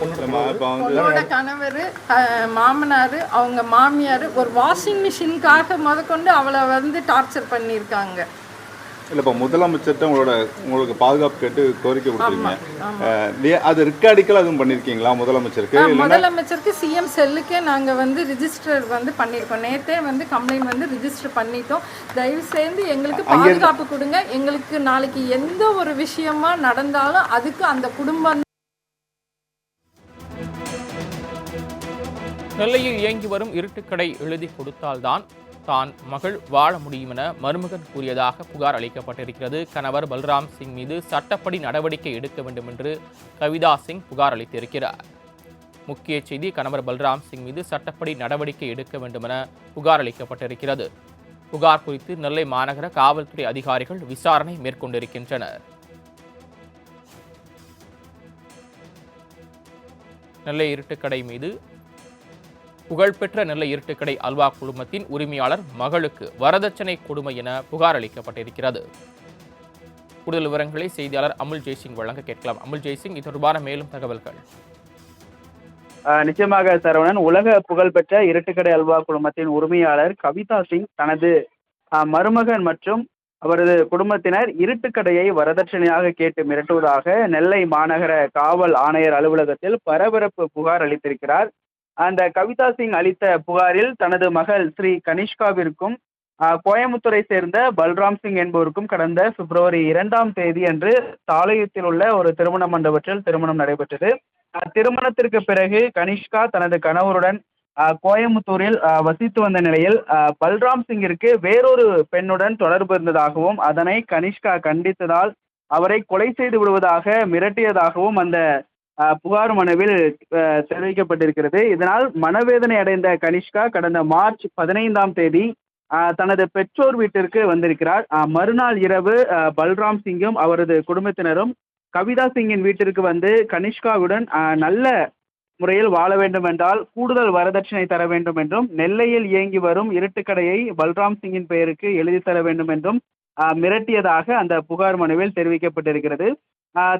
பொண்ணோட கணவர் மாமனார் அவங்க மாமியார் ஒரு வாஷிங் மிஷினுக்காக முதற்கொண்டு அவளை வந்து டார்ச்சர் பண்ணியிருக்காங்க. இல்லை இப்போ முதலமைச்சர்கிட்ட உங்களோட உங்களுக்கு பாதுகாப்பு கேட்டு கோரிக்கை கொடுத்துருக்கீங்க. அது ரிக்கார்டிக்கல் அதுவும் பண்ணியிருக்கீங்களா முதலமைச்சருக்கு? முதலமைச்சருக்கு சிஎம் செல்லுக்கே நாங்கள் வந்து ரிஜிஸ்டர் வந்து பண்ணியிருக்கோம். நேற்றே வந்து கம்ப்ளைண்ட் வந்து ரிஜிஸ்டர் பண்ணிட்டோம். தயவு செய்து எங்களுக்கு பாதுகாப்பு கொடுங்க. எங்களுக்கு நாளைக்கு எந்த ஒரு விஷயமா நடந்தாலும் அதுக்கு அந்த குடும்பம் நெல்லையில் இயங்கி வரும் இருட்டுக்கடை எழுதி கொடுத்தால்தான் தான் மகள் வாழ முடியும் என மருமகன் கூறியதாக புகார் அளிக்கப்பட்டிருக்கிறது. கணவர் பல்ராம் சிங் மீது சட்டப்படி நடவடிக்கை எடுக்க வேண்டும் என்று கவிதா சிங் புகார் அளித்திருக்கிறார். முக்கிய செய்தி கணவர் பல்ராம் சிங் மீது சட்டப்படி நடவடிக்கை எடுக்க வேண்டும் என புகார் அளிக்கப்பட்டிருக்கிறது. புகார் குறித்து நெல்லை மாநகர காவல்துறை அதிகாரிகள் விசாரணை மேற்கொண்டிருக்கின்றனர். நெல்லை இருட்டுக்கடை மீது புகழ்பெற்ற நெல்லை இருட்டுக்கடை அல்வா குழுமத்தின் உரிமையாளர் மகளுக்கு வரதட்சணை கொடுமை என புகார் அளிக்கப்பட்டிருக்கிறது. கூடுதல் விவரங்களை செய்தியாளர் அமுல் ஜெய்சிங் வழங்க கேட்கலாம். அமுல் ஜெய்சிங் இது தொடர்பான மேலும் தகவல்கள். நிச்சயமாக சரவணன் உலக புகழ்பெற்ற இருட்டுக்கடை அல்வா குழுமத்தின் உரிமையாளர் கவிதா சிங் தனது மருமகன் மற்றும் அவரது குடும்பத்தினர் இருட்டுக்கடையை வரதட்சணையாக கேட்டு மிரட்டுவதாக நெல்லை மாநகர காவல் ஆணையர் அலுவலகத்தில் பரபரப்பு புகார் அளித்திருக்கிறார். அந்த கவிதா சிங் அளித்த புகாரில் தனது மகள் ஸ்ரீ கனிஷ்காவிற்கும் கோயம்புத்தூரை சேர்ந்த பல்ராம் சிங் என்பவருக்கும் கடந்த பிப்ரவரி இரண்டாம் தேதி அன்று தாளையத்தில் உள்ள ஒரு திருமண மண்டபத்தில் திருமணம் நடைபெற்றது. திருமணத்திற்கு பிறகு கனிஷ்கா தனது கணவருடன் கோயம்புத்தூரில் வசித்து வந்த நிலையில் பல்ராம் சிங்கிற்கு வேறொரு பெண்ணுடன் தொடர்பு இருந்ததாகவும் அதனை கனிஷ்கா கண்டித்ததால் அவரை கொலை செய்து விடுவதாக மிரட்டியதாகவும் அந்த புகார் மனுவில் தெரிவிக்கப்பட்டிருக்கிறது. இதனால் மனவேதனை அடைந்த கனிஷ்கா கடந்த மார்ச் பதினைந்தாம் தேதி தனது பெற்றோர் வீட்டிற்கு வந்திருக்கிறார். மறுநாள் இரவு பல்ராம் சிங்கும் அவரது குடும்பத்தினரும் கவிதா சிங்கின் வீட்டிற்கு வந்து கனிஷ்காவுடன் நல்ல முறையில் வாழ வேண்டும் என்றால் கூடுதல் வரதட்சணை தர வேண்டும் என்றும் நெல்லையில் இயங்கி வரும் இருட்டுக்கடையை பல்ராம் சிங்கின் பெயருக்கு எழுதி தர வேண்டும் என்றும் மிரட்டியதாக அந்த புகார் மனுவில் தெரிவிக்கப்பட்டிருக்கிறது.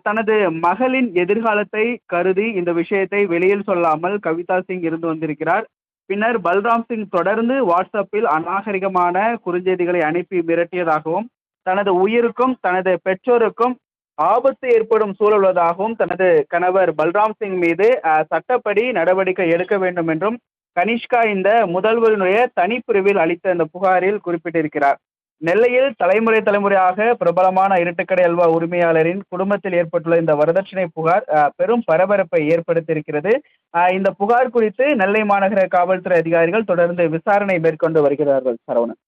தனது மகளின் எதிர்காலத்தை கருதி இந்த விஷயத்தை வெளியில் சொல்லாமல் கவிதா சிங் இருந்து வந்திருக்கிறார். பின்னர் பல்ராம் சிங் தொடர்ந்து வாட்ஸ்அப்பில் அநாகரிகமான குறுஞ்செய்திகளை அனுப்பி மிரட்டியதாகவும் தனது உயிருக்கும் தனது பெற்றோருக்கும் ஆபத்து ஏற்படும் சூழல் உள்ளதாகவும் தனது கணவர் பல்ராம் சிங் மீது சட்டப்படி நடவடிக்கை எடுக்க வேண்டும் என்றும் கனிஷ்கா இந்த முதல்வரினுடைய தனிப்பிரிவில் அளித்த அந்த புகாரில் குறிப்பிட்டிருக்கிறார். நெல்லையில் தலைமுறை தலைமுறையாக பிரபலமான இருட்டுக்கடை அல்வா உரிமையாளரின் குடும்பத்தில் ஏற்பட்டுள்ள இந்த வரதட்சணை புகார் பெரும் பரபரப்பை ஏற்படுத்தியிருக்கிறது. இந்த புகார் குறித்து நெல்லை மாநகர காவல்துறை அதிகாரிகள் தொடர்ந்து விசாரணை மேற்கொண்டு வருகிறார்கள் சரவணன்.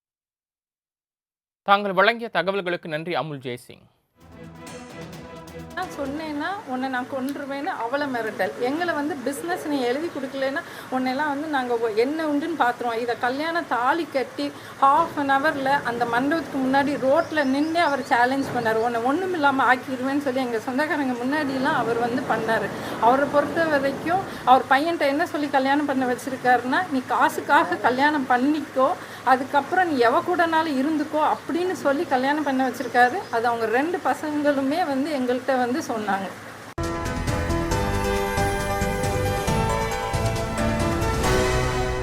தாங்கள் வழங்கிய தகவல்களுக்கு நன்றி அமுல் ஜெய்சிங். நான் சொன்னேன்னா உன்னை நான் கொண்டுருவேன்னு அவளை மிரட்டல். எங்களை வந்து பிஸ்னஸ் நீ எழுதி கொடுக்கலன்னா உன்னெல்லாம் வந்து நாங்கள் என்ன உண்டுன்னு பார்த்துருவோம் இதை கல்யாணம் தாலி கட்டி ஹாஃப் அன் ஹவரில் அந்த மண்டபத்துக்கு முன்னாடி ரோட்டில் நின்று அவர் சேலஞ்ச் பண்ணார். உன்னை ஒன்றும் இல்லாமல் ஆக்கிடுவேன்னு சொல்லி எங்கள் சொந்தக்காரங்க முன்னாடிலாம் அவர் வந்து பண்ணார். அவரை பொறுத்த வரைக்கும் அவர் பையன்கிட்ட என்ன சொல்லி கல்யாணம் பண்ண வச்சுருக்காருன்னா நீ காசுக்காக கல்யாணம் பண்ணிக்கோ அதுக்கப்புறம் நீ எவ கூடனாலும் இருந்துக்கோ அப்படின்னு சொல்லி கல்யாணம் பண்ண வச்சுருக்காரு. அது அவங்க ரெண்டு பசங்களுமே வந்து எங்கள்கிட்ட வந்து வந்து சொன்னாங்க.